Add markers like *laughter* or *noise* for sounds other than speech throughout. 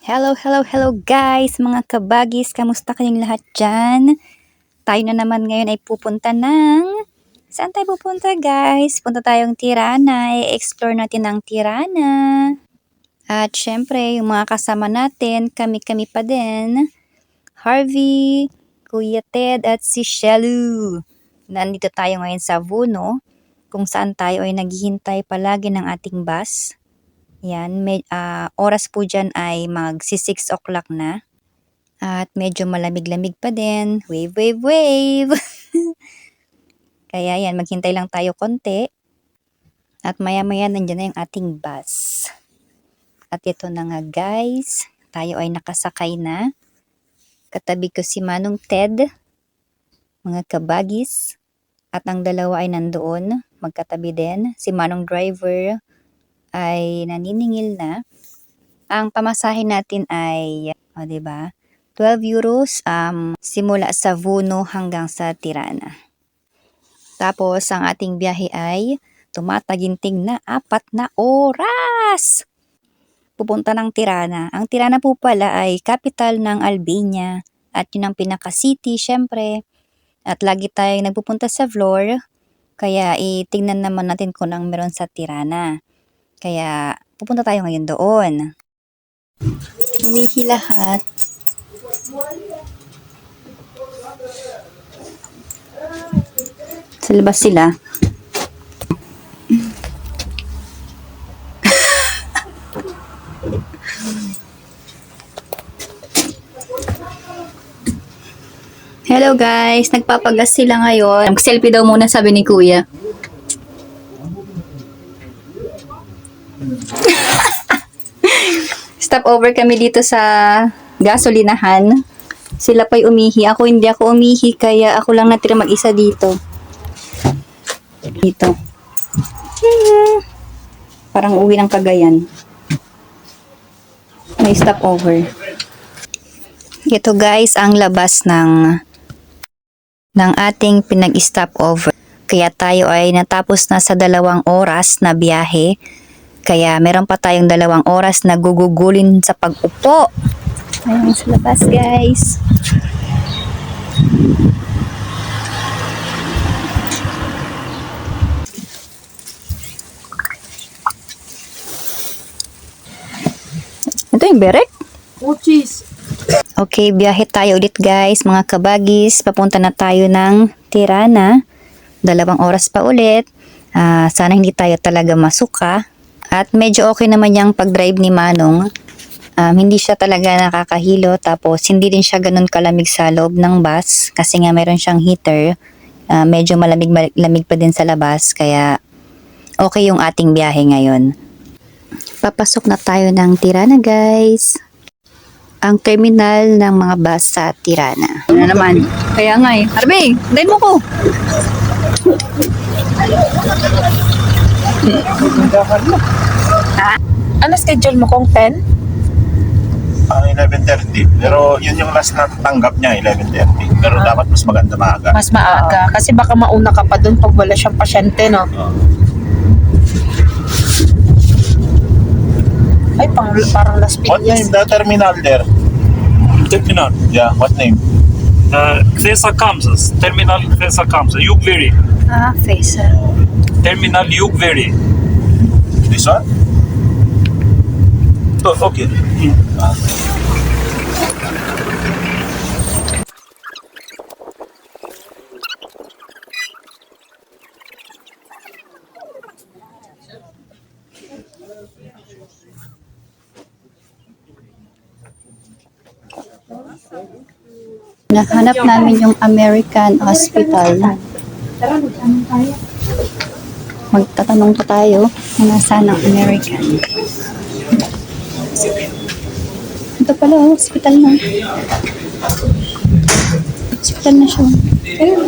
Hello, hello, hello guys, mga kabagis, kamusta kayong lahat dyan? Tayo na naman ngayon ay pupunta ng... Saan tayo pupunta guys? Punta tayong Tirana, i-explore natin ang Tirana. At syempre, yung mga kasama natin, kami-kami pa din. Harvey, Kuya Ted at si Shelu. Nandito tayo ngayon sa Vuno, kung saan tayo ay naghihintay palagi ng ating bus. Yan, may, ah, oras po dyan ay magsi 6 o'clock na. At medyo malamig-lamig pa din. Wave, wave, wave! *laughs* Kaya yan, maghintay lang tayo konti. At maya-maya nandyan na yung ating bus. At ito na nga guys, tayo ay nakasakay na. Katabi ko si Manong Ted, mga kabagis. At ang dalawa ay nandoon, magkatabi din. Si Manong Driver, ay naniningil na. Ang pamasahin natin ay, o oh, ba 12 euros um, simula sa Vuno hanggang sa Tirana. Tapos, ang ating biyahe ay tumataginting na apat na oras! Pupunta ng Tirana. Ang Tirana po pala ay capital ng Albania at yun ang pinaka-city, syempre. At lagi tayong nagpupunta sa Vlor, kaya itingnan naman natin kung ang meron sa Tirana. Kaya pupunta tayo ngayon doon. Umihi lahat. Sa labas sila. Hello guys, nagpapagas sila ngayon. Mag-selfie daw muna sabi ni kuya. *laughs* Stop over kami dito sa gasolinahan. Sila pa'y umihi. Ako hindi ako umihi, kaya ako lang natira mag-isa dito. Dito. Parang uwi ng Cagayan. May stop over. Ito guys, ang labas ng ng ating pinag-stop over. Kaya tayo ay natapos na sa dalawang oras na biyahe. Kaya meron pa tayong dalawang oras na gugugulin sa pag-upo. Ayun sa labas guys. Ito yung berek? Oh, cheese. Okay, biyahe tayo ulit guys, mga kabagis. Papunta na tayo ng Tirana. Dalawang oras pa ulit. Ah, sana hindi tayo talaga masuka. At medyo okay naman yung pag-drive ni Manong. Um, hindi siya talaga nakakahilo tapos hindi din siya ganun kalamig sa loob ng bus kasi nga meron siyang heater. Ah, medyo malamig lamig pa din sa labas kaya okay yung ating biyahe ngayon. Papasok na tayo ng Tirana guys ang terminal ng mga bus sa Tirana. Ano naman? Kaya nga eh. Harvey, mo ko. Ano schedule mo kung 10? Ang 11.30. Pero yun yung last na tanggap niya, 11.30. Pero dapat mas maganda maaga. Mas maaga. Kasi baka mauna ka pa dun pag wala siyang pasyente, no? Oo. Ay, pang, parang Las What name the terminal there? Terminal. Yeah, what name? Uh, Kthesa Kamsas. Terminal Kthesa Kamsas. Yugveri. Ah, face. Terminal Yugveri. This one? Oh, okay. Nahanap namin yung American Hospital magtatanong pa tayo na nasaan ang American. Ito pala, hospital na. Hospital na siya. Ayun.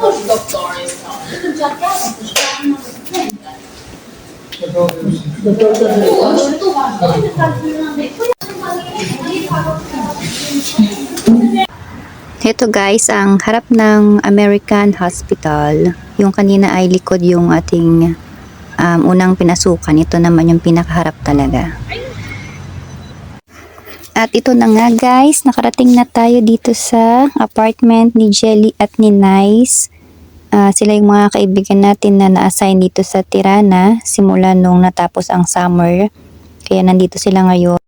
Yung doktor is not. Ito, Jack Daniels. Ito guys, ang harap ng American Hospital. Yung kanina ay likod yung ating um, unang pinasukan. Ito naman yung pinakaharap talaga. At ito na nga guys, nakarating na tayo dito sa apartment ni Jelly at ni Nice. Ah, sila yung mga kaibigan natin na na-assign dito sa Tirana simula nung natapos ang summer. Kaya nandito sila ngayon.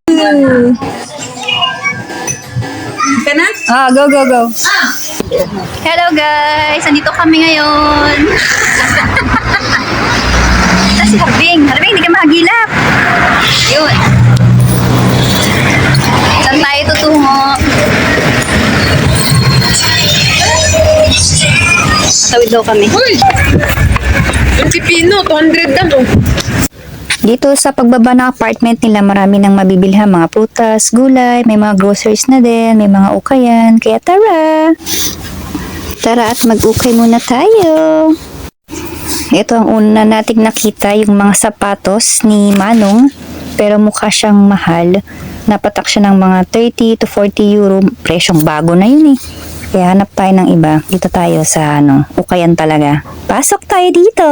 Na? Ah, go, go, go. Hello guys! Andito kami ngayon. *laughs* Ito si Harbing. Harbing, hindi ka mahagilap. Yun. Saan tayo tutungo? Tawid daw kami. Uy! Yung pipino, 200 lang oh. Dito sa pagbaba ng apartment nila, marami nang mabibilhan mga prutas, gulay, may mga groceries na din, may mga ukayan. Kaya tara! Tara at mag-ukay muna tayo. Ito ang una nating nakita, yung mga sapatos ni Manong. Pero mukha siyang mahal. Napatak siya ng mga 30 to 40 euro. Presyong bago na yun eh. Kaya hanap tayo ng iba. Dito tayo sa ano, ukayan talaga. Pasok tayo dito!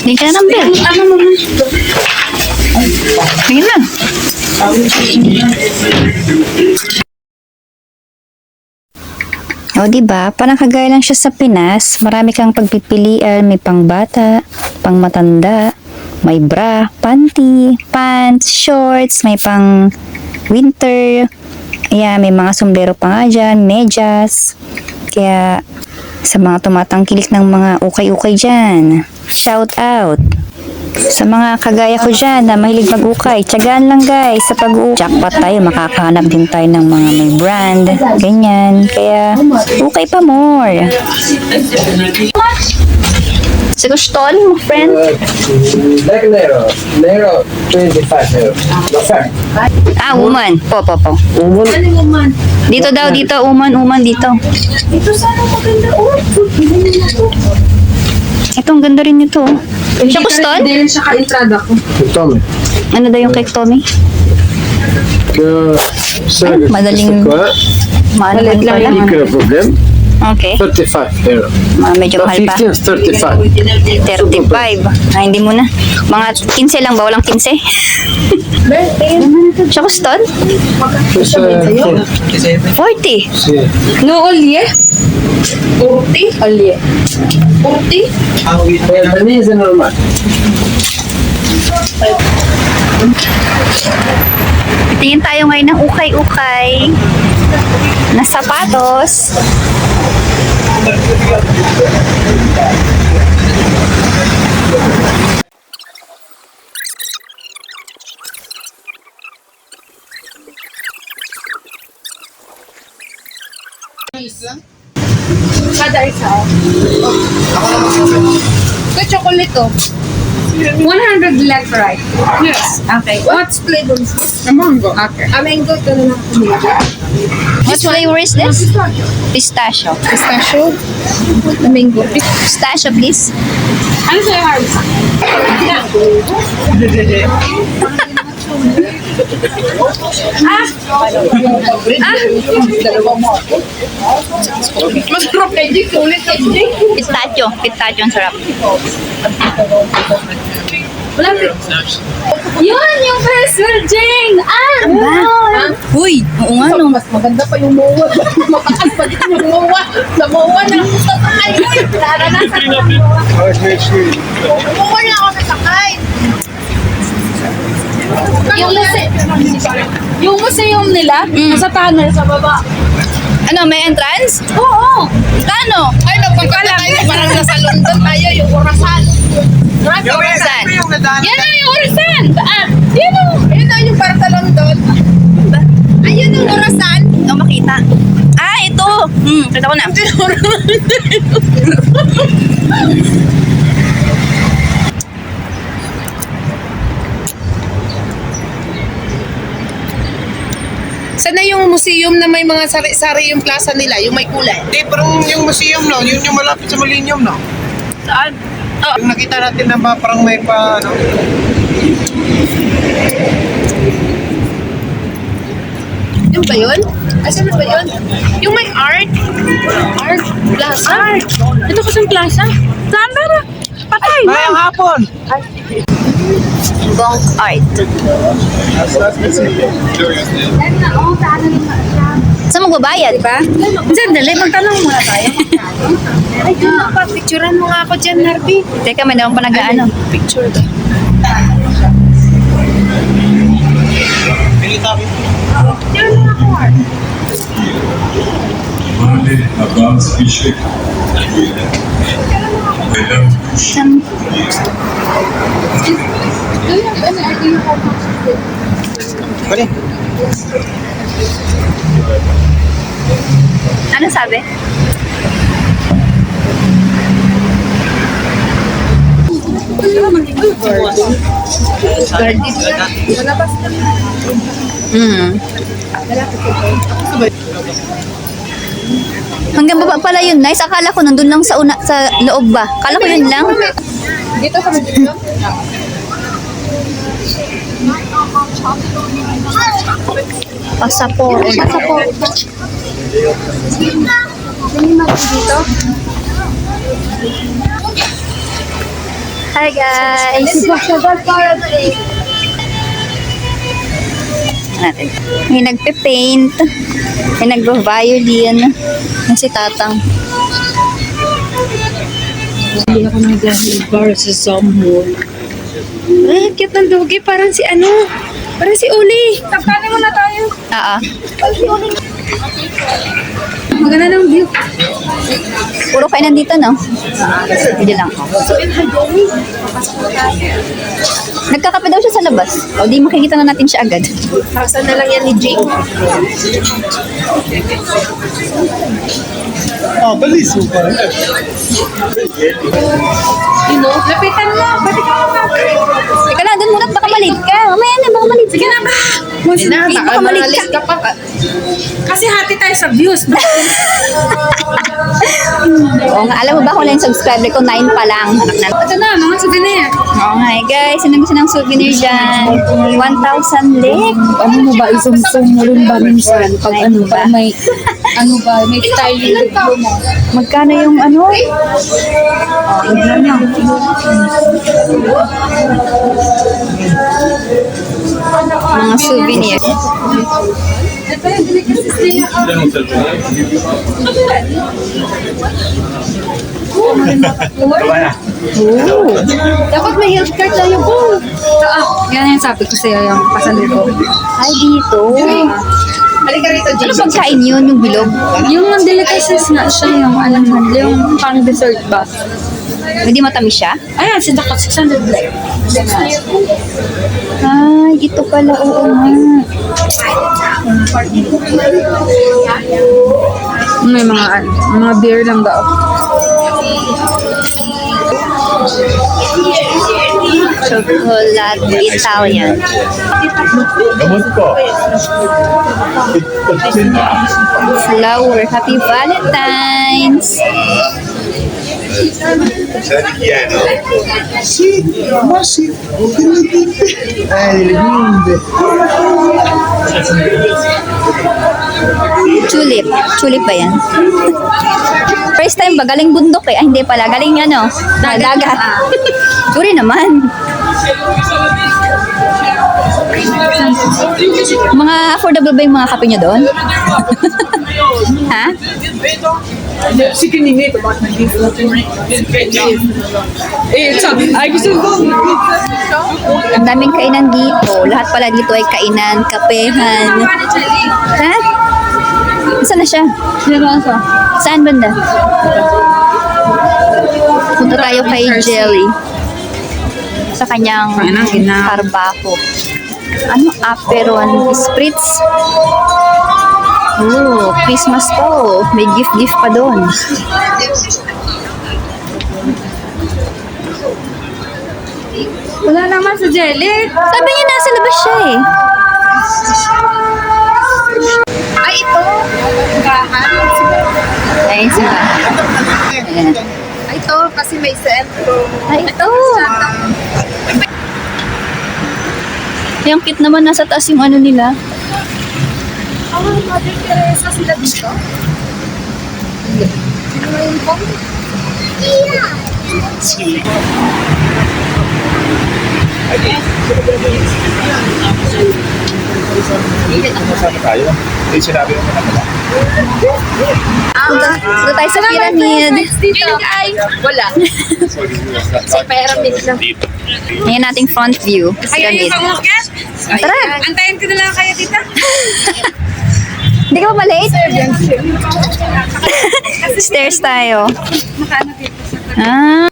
Hindi ka na number. Ano mo? Tingin na. O, di ba? Parang kagaya lang siya sa Pinas. Marami kang pagpipilian. May pangbata, pang matanda, may bra, panty, pants, shorts, may pang winter. Ayan, may mga sombrero pa nga dyan, medyas. Kaya, sa mga tumatangkilik ng mga ukay-ukay dyan, shout out! Sa mga kagaya ko dyan na mahilig mag-ukay, tiyagaan lang guys sa pag-ukay. Jackpot tayo, makakahanap din tayo ng mga may brand, ganyan. Kaya, ukay pa more. Si Gustol, mo friend? Black Nero, Nero 25 euro. Fair. Ah, woman. Po, po, po. Umun, Dito daw, dito, uman, uman, dito. Ito sana maganda oh. Ito, ang ganda rin nito. oh. Siya Gustol? Hindi siya ka-entrada ko. Tommy. Ano daw yung kay Tommy? Que ça, madaling- c'est quoi Maalaman Pas pala. de problème. Okay. 35 euro. Ah, medyo mahal pa. 15 is 35. 35. Ah, hindi mo na. Mga 15 lang ba? Walang 15? Siya? C'est euh, 40. c'est- No, olye? 40? Olye. 40? Ouais, vanille, c'est normal. Tingin tayo ngayon ng ukay-ukay na sapatos. Kada isa. Ito chocolate to. 100 black rice. Yes. Okay. What's flavor is this? A mango. Okay. A mango to na. What flavor is this? Pistachio. Pistachio. A mango. Pistachio, please. Ano sa'yo, Harvey? Masarap kay Jake. Ulit kay Jake. Pistachio. Pistachio ang sarap. Wala Yun, yung first Jing! Ah! Ba? Uy, oo nga no. Mas maganda pa yung mowa. *laughs* Mataas pa din yung mowa. Sa mowa na ako sasakay. Naranasan ko ng mowa. Mowa na ako sasakay. Yung, muse- yung museum nila, nasa tunnel sa baba. Ano, may entrance? Oo! Kano? Ay, nagpagkala tayo. Parang nasa London tayo, yung orasan. Saan? Yan na yung orasan! Daan! Yan o! Ayun na yung para sa London. Ayun yung orasan. Ito makita. Ah, ito. Hmm, kita ko na. *laughs* Sana yung museum na may mga sari-sari yung plaza nila, yung may kulay. Hindi, parang yung museum, no? Yun yung malapit sa Millennium, no? Saan? Oh. Yung nakita natin na ba, parang may pa, ano? ba yun? Asan na ba yun? Yung may art. Art Plaza. Art. Ito kasang plaza. Saan ba na? Patay. Ngayong hapon! Bonk Art. Saan magbabayad ba? Sandali, magtanong muna tayo. Ay, dun pa. Picturean mo nga ako dyan, Narby. Teka, may naman pa nag-ano. Picture ba? Böyle Abbas bir şey. Neden? Ano sabi? Hmm. Hanggang baba pala yun, nice. Akala ko nandun lang sa una, sa loob ba? Akala ko yun lang. Dito sa dito? Pasaport. Pasaport. Dito? Hi guys! natin. May nagpe-paint. May nagba-violin. Yan si Tatang. Hindi ako nag bar sa Zomhol. Ay, cute ng doggy. Parang si ano? Parang si Uli. Tapkanin mo na tayo. Ah, ah. Maganda ng view. Puro kayo nandito, no? Hindi lang. Nagkakape daw siya sa labas. O di makikita na natin siya agad. Pasan na lang yan ni Jake. Oh, balis mo pa. You know? Lapitan mo. Ba't ikaw kumapit? Teka lang, dun muna baka malit ka. Mamaya na, baka malit Sige na ba? Sige na, Hindi, baka baka malit ka. ka pa. Kasi hati tayo sa views. *laughs* Oo nga, alam mo ba kung ilang subscriber ko? 9 pa lang. Anak na. Ito na, mga souvenir. Oo nga, eh, guys. Sino gusto ng souvenir dyan? 1,000 leg. Ano mo ba, isumsum mo rin ba minsan? Pag ano ba? ba, may, *laughs* ano ba, may style yung mo. Magkano yung ano? Oh, tignan nyo. Mga souvenir. Style. Dapat may health card tayo po. Ah, yan yung sabi ko sa'yo, yung pasalero. Ay, dito. Halika rito, Ano pagkain yun, yung bilog? Yung delicacies nga siya, yung ano man, yung pang dessert ba? Hindi matamis siya? Ayan, si Dakot 600 black. Ay, ito pala, oo nga. May mga ano, mga beer lang daw. Chocolate Italian. Flower. Happy Valentine's! Sadikiano. Sì, ma sì, Eh, le bimbe. Tulip. Tulip ba yan? First time ba? Galing bundok eh. Ah, hindi pala. Galing ano? Ah, Dagat. Suri *laughs* naman. mga affordable ba yung mga kape nyo doon? *laughs* ha? Eh, sabi, ay gusto ko. Ang daming kainan dito. Lahat pala dito ay kainan, kapehan. Ha? Saan na siya? Saan banda? Punta tayo kay Jelly. Sa kanyang karbaho. Ano? Aperon Spritz. Oh, Christmas to. May gift-gift pa doon. Wala naman sa jelly. Sabi niya nasa labas siya eh. Ay, ito. Ayun sila. Ayan. Ay, ito, kasi may sentro. Ay, ito. Yung cute naman, nasa taas yung ano nila. Ah, Mother Teresa sila dito? Sino na yung pong? Kasama tayo. Hindi sinabi mo na pala. Punta, punta tayo sa pyramid. Dito ay wala. Sa pyramid lang. Ngayon nating front view. Pyramid. Tara! Antayin ko na lang kayo dito. *laughs* Hindi ka ba malate? *laughs* Stairs tayo. Ah.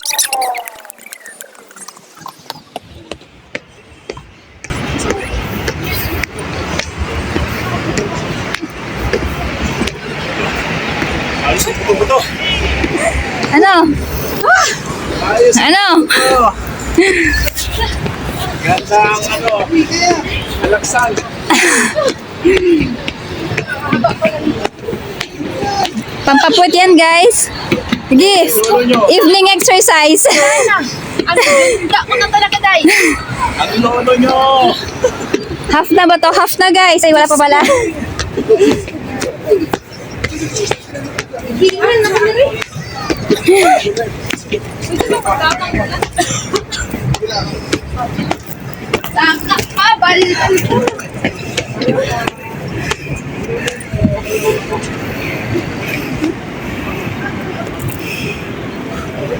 Ano? Ano? Ganda ang ano. Alaksan. *laughs* Pampaput yan, guys. Sige. Evening exercise. Ano? Hindi ko na talaga dahil. Ang lolo nyo. Half na ba to? Half na, guys. Ay, wala pa pala. Hihirin na kami rin. Saka pa, balikan ko.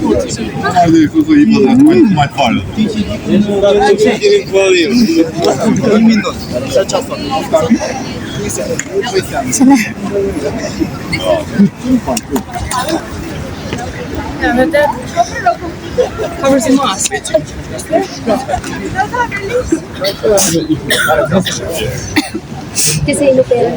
Pagtangtang nila. Imiana. Allez, faut que il faudra trouver une pointe folle. Kasi inuperan.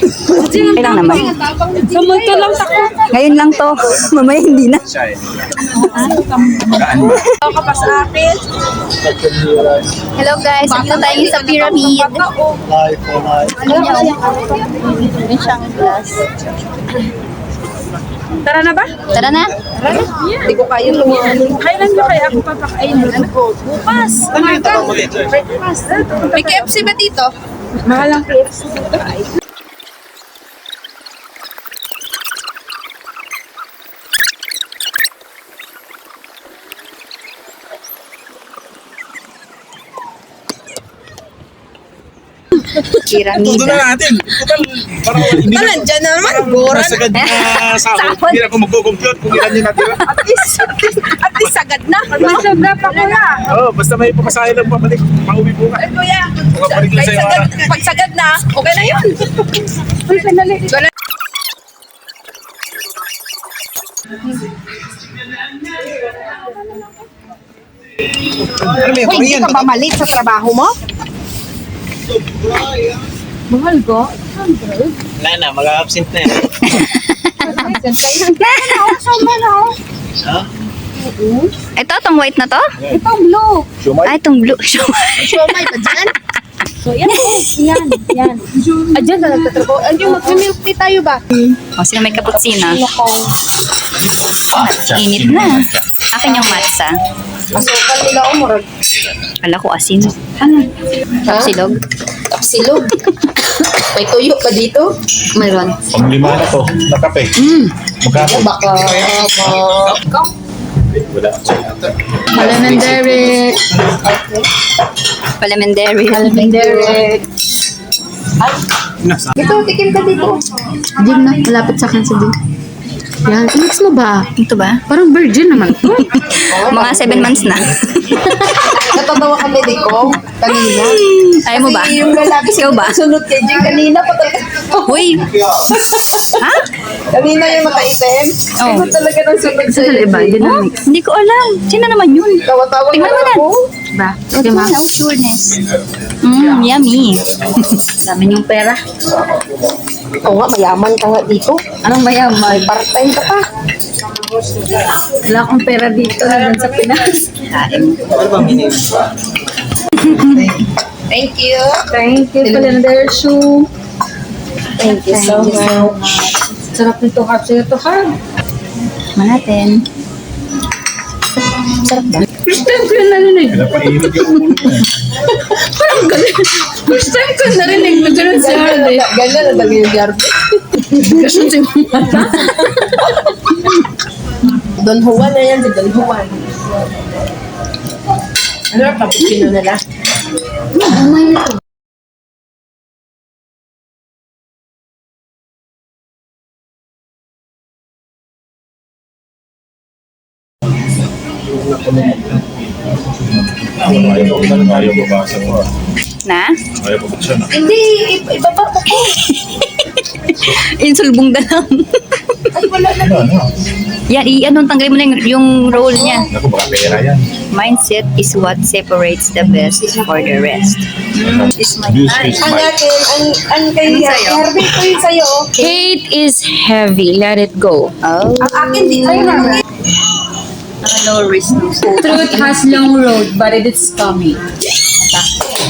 Kailang naman. Ka lang tako. Ngayon lang to. Mamaya hindi na. Eh. Ako ka pa sa akin. Hello, guys. Dito tayo sa pyramid. May siyang glass. Tara na ba? Tara na. Hindi ko kaya lumihan. Kailan ba kaya ako papakainin? Bukas. Umaga. Breakfast. May KFC ba dito? Mahal ang KFC dito ay. Pyramid. Tuto na natin. Total, parang *laughs* hindi na. Nandiyan na naman. Boran. Nasagad na *laughs* sahod. Hindi na ako magko-compute kung ilan yung natira. At least, at least sagad na. Sagad na pa ko na. Oo, oh, basta may pamasahe lang pabalik. Pauwi po ka. Ay, kuya. Makabalik lang sa'yo. sagad, pag sagad na, okay na yun. Uy, sandali. Wala. Ano Uy, hindi ka ba malit sa trabaho mo? Mahal ko? Wala na, mag-absent na yan. Ito, itong white na to? Itong blue. Ah, itong blue. *laughs* Siomay ba dyan? So, yan. Yan, yan. Ah, dyan na nagtatrabaho. Ano yung mag-milk tea tayo ba? O, sino may kaputsina? Matcha. Init na. Akin yung matcha. Masukan nila o murag. Kala ko asin. Ano? Ha? Silog? Silog. May tuyo pa dito? Mayroon. Panglima na to. Nakape. Magkano? Baka, uh, Wala. Palamentary. Elementary. Nasa. Ito, tikim ka dito. Jim na, malapit sa akin sa Jim. Yan, mix mo ba? Ito ba? Parang virgin naman. *laughs* Mga 7 months na. *laughs* Natatawa kami di ko kanina. Ayaw mo ba? Kasi yung lalaki Ikaw ba? sunod kay Jim kanina pa talaga. Uy! ha? Kanina yung makaitim. Oh. Ano talaga nang sunod sa iyo? Oh, hindi ko alam. Sino naman yun? Tawa-tawa Tingnan na mo na. ako. Ba? Ito na, oh, sureness. Mmm, yummy. Dami niyong pera. Oo nga, mayaman ka nga dito. Anong mayaman? Part-time ka pa. Wala akong pera dito na sa Pinas. Thank you. Thank you, Calendar Shoe. Thank you so much. Sarap nito, heart. Sa'yo to, heart. Manatin. Sarap ba? First time ko yung narinig. Pinapainit yung ulo *laughs* mo. First time ko narinig na gano'n si Harvey. Ganyan na talaga yung Harvey. Kasi si Mata. Don Juan na yan, si Don Juan. Ano ang cappuccino nila? Ko na ayaw babasa ko. ah. Na? Ayaw ko buksan. ah. Hindi, i- ibaba mo ko. *laughs* Insulbong ka lang. Ay, wala na. Ano, ano? Yan, i-ano, tanggalin mo na yung, yung roll niya. Naku, baka pera yan. Mindset is what separates the best for the rest. Mm, is my time. Ang my... akin, ang, ang kay sa'yo? Harvey ko yung sa'yo. Hate is heavy. Let it go. Oh, Ang akin, di sa'yo na. No risk, no *laughs* Truth has long road, but it is coming.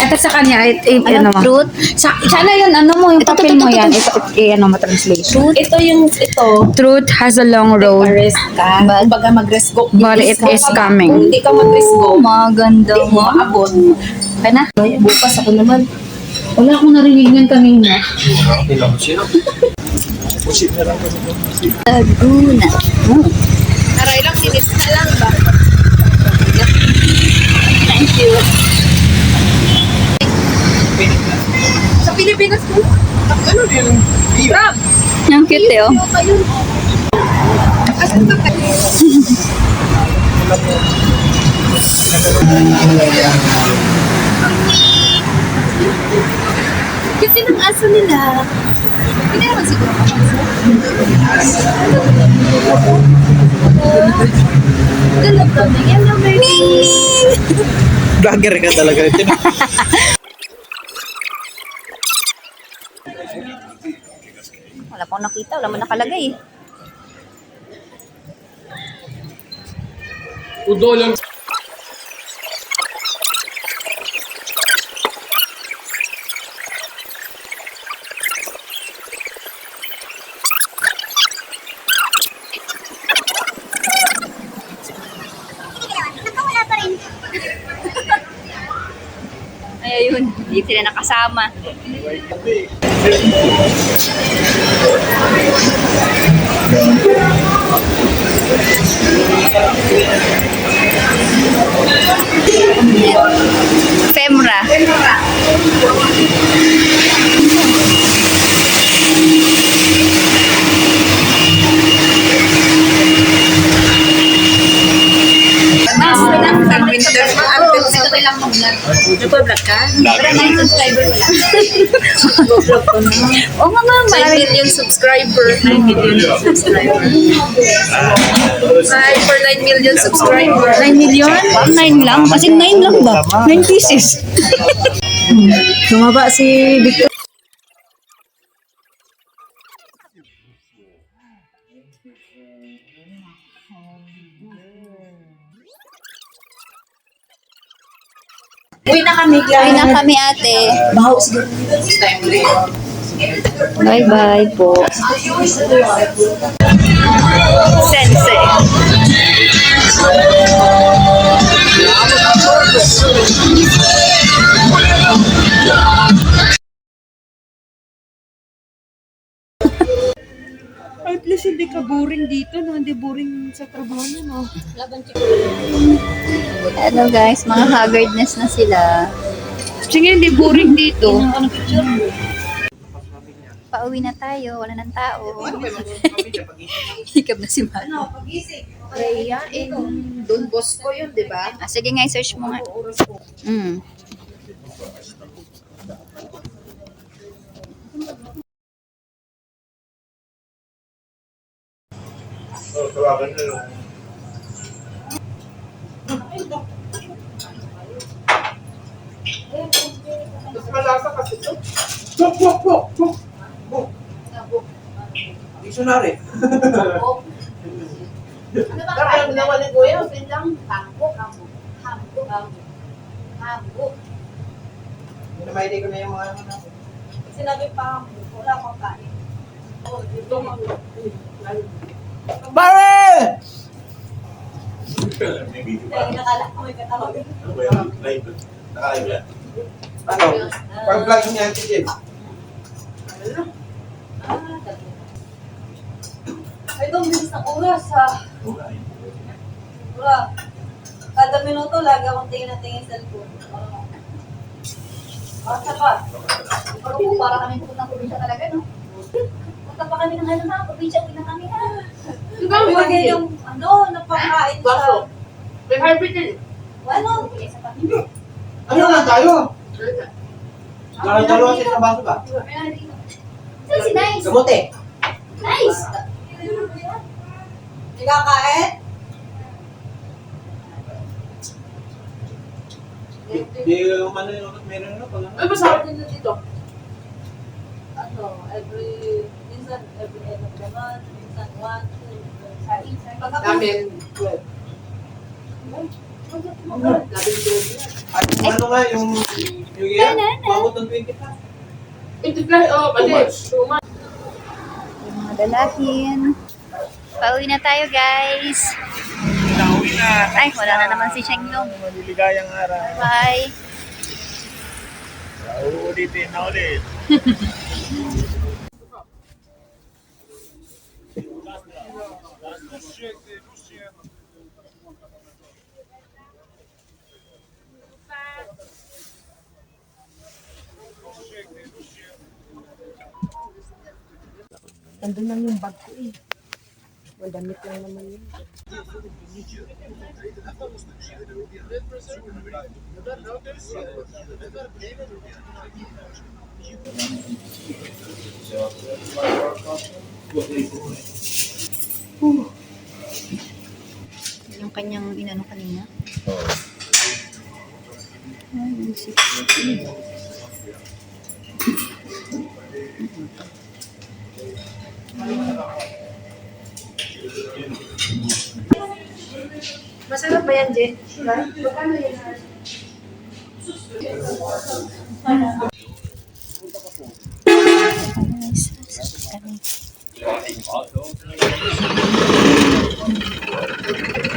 Ito sa kanya, it, it, Ano, ano truth? Sa, sana yun, ano mo, yung papel mo yan. Ito, ito, ano mo, translation. Ito yung, ito. Truth has a long road, Pares ka. Kumbaga mag-risk go. but it is Kung coming. hindi ka mag-risk go, Maganda hindi mo maabot. Kaya na? Bukas ako naman. Wala akong narinig yan kanina. *laughs* Laguna. Na lang ba? Thank you. Sa Pilipinas ko, ano yun? Crab! Ang cute eh, oh. Asan ba kayo? Cute din ang aso nila. Hindi naman siguro ang aso. Hello, Tommy. Hello, baby. Vlogger ka talaga. Wala pang nakita, wala man nakalagay eh. Ay, ayun. Hindi sila nakasama. Femra. Winter dito kailang mag-vlog. Nagpa-vlog ka? Para may subscriber wala. *laughs* Oo nga nga, 9 marami. million subscriber. 9 million subscriber. Hi for 9 million subscriber. 9 million? 9 lang? Kasi 9 lang ba? 9 pieces. *laughs* Tumaba si Victor. Uwi na kami, Uwi na kami ate. Bahaw siguro. Bye-bye po. Sensei. At least hindi ka boring dito, no? Hindi boring sa trabaho mo, no? Hello guys, mga haggardness na sila. Sige, hindi boring dito. Pauwi na tayo, wala nang tao. Hikab na si Mano. Rhea, eh, Don Bosco yun, di ba? Ah, sige nga, search mo nga. Mm. Dictionary. Ano ba kaya ginawa ni Kuya? Yun lang. Hambo, hambo. Hambo, hambo. Hambo. Namaili ko na mga ano. Sinabi pa hambo. Wala akong kain. Oh, dito Pare! Dahil katawag. Ano. Ano? Pag-vlog niya, Auntie Jim. Ah, itong bilis ng oras ha. Wala. Kada minuto, lagi akong tingin na tingin sa cellphone. Basta pa. Pero para kami pupunta ng probinsya talaga, no? Punta pa kami ng ano na, probinsya, kami ha. Pwede yung, ano, napakain sa... May hybrid din. Ano? Ano lang tayo? Dalawa sila sa baso ba? Saan si Nice? Kamote. Nice! Hindi kakain? Di yung ano yung meron na pala. Ay, masarap din dito. Ano, every, minsan, every end of the month, minsan one, two, three. Namin, twelve. At yung ano nga, yung yung yan, umabot ng 20 pa. Yung mga dalahin. Pauwi na tayo, guys. Nauwi na. Ay, wala na naman si Shenglong. Maliligayang araw. Bye. Uulitin na ulit. *laughs* Nandun lang yung bag ko eh. Madamit lang naman yun. Yung kanyang inano kanina. Ay, yung si Masarap ba yan, Jen? Magkano yan? Guys, kami. Thank you.